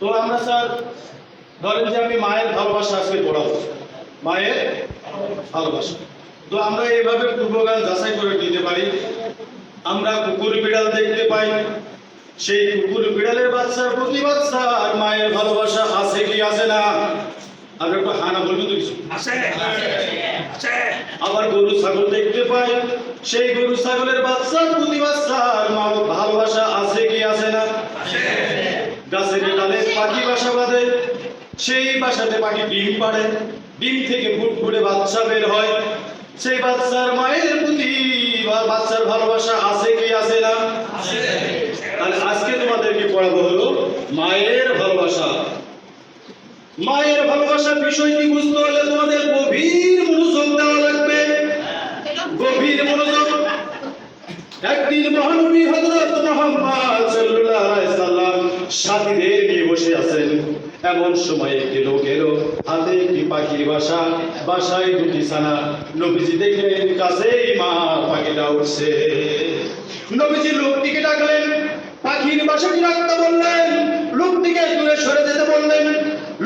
তো আমরা স্যার ধরেন যে আমি মায়ের ভালোবাসা আজকে পড়াবো মায়ের ভালোবাসা। তো আমরা এইভাবে পূর্বগান যাচাই করে দিতে পারি। আমরা কুকুর বিড়াল দেখতে পাই। সেই কুকুর বিড়ালের বাচ্চার প্রতি বাচ্চা আর মায়ের ভালোবাসা আছে কি আছে না? একটু হানা বলব তো কিছু? আবার গরু ছাগল দেখতে পাই। সেই গরু ছাগলের বাচ্চার প্রতি বাচ্চার মা ভালোবাসা আছে গাছের ডালে পাখি বাসা বাঁধে সেই বাসাতে পাখি ডিম পাড়ে ডিম থেকে ফুট ফুটে বাচ্চা বের হয়। সেই বাচ্চার মায়ের প্রতি বাচ্চার ভালোবাসা আছে কি আছে না? তাহলে আজকে তোমাদেরকে পড়াবো হলো মায়ের ভালোবাসা। মায়ের ভালোবাসার বিষয়টি বুঝতে হলে তোমাদের গভীর মনোযোগ দেওয়া লাগবে। গভীর মনোযোগ। একদিন মহানবী হযরত এমন সময় একটি লোক এলো হাতে একটি পাখির বাসা, বাসায় দুটি ছানা। নবীজি দেখলেন, কাছেই মা পাখিটা উঠছে। নবীজি লোকটিকে ডাকলেন, পাখির বাসাটি রাখতে বললেন, লোকটিকে দূরে সরে যেতে বললেন।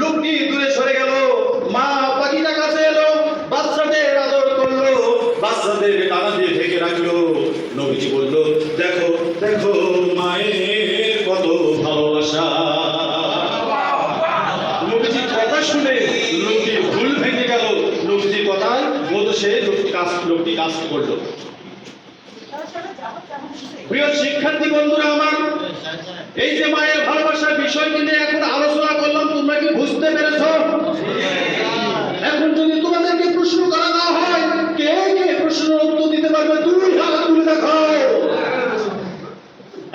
লোকটি দূরে সরে গেল, মা পাখিটা কাছে এলো, বাচ্চাদের আদর করল, বাচ্চাদের টানা দিয়ে ঢেকে রাখল। নবীজি বলল, দেখো দেখো, মায়ের শুনে লোকটি ভুল ভেঙে গেল। নবীজির কথায়? মতো সে লোকটি কাজ লোকটি কাজ করল। প্রিয় শিক্ষার্থী বন্ধুরা আমার, এই যে মায়ের ভালোবাসার বিষয়টি নিয়ে এখন আলোচনা করলাম, তোমরা কি বুঝতে পেরেছ? এখন যদি তোমাদেরকে প্রশ্ন করা না হয়, কে কে প্রশ্নের উত্তর দিতে পারবে? দুই হাত তুলে দেখো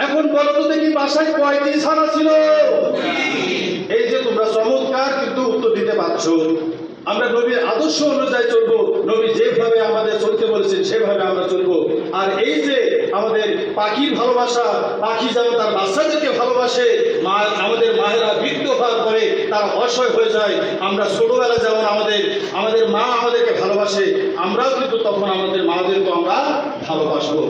এখন বলো তো দেখি, বাসায় কয়টি ছানা ছিল এই যে তোমরা চমৎকার কিন্তু উত্তর দিতে পারছ আমরা নবীর আদর্শ অনুযায়ী চলবো। নবী যেভাবে আমাদের চলতে বলেছেন, সেভাবে আমরা চলবো। আর এই যে আমাদের পাখির ভালোবাসা, পাখি যেমন তার বাচ্চাদেরকে ভালোবাসে, মা, আমাদের মায়েরা বৃদ্ধ হওয়ার পরে তারা অসহায় হয়ে যায়। আমরা ছোটবেলা যেমন আমাদের আমাদের মা আমাদেরকে ভালোবাসে, আমরাও কিন্তু তখন আমাদের মাদেরকে আমরা ভালোবাসবো।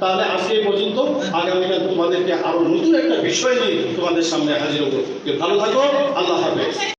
তাহলে আজকে পর্যন্ত আগামীকাল তোমাদেরকে আরও নতুন একটা বিষয় নিয়ে তোমাদের সামনে হাজির হব। ভালো থাকো, আল্লাহ হাফেজ।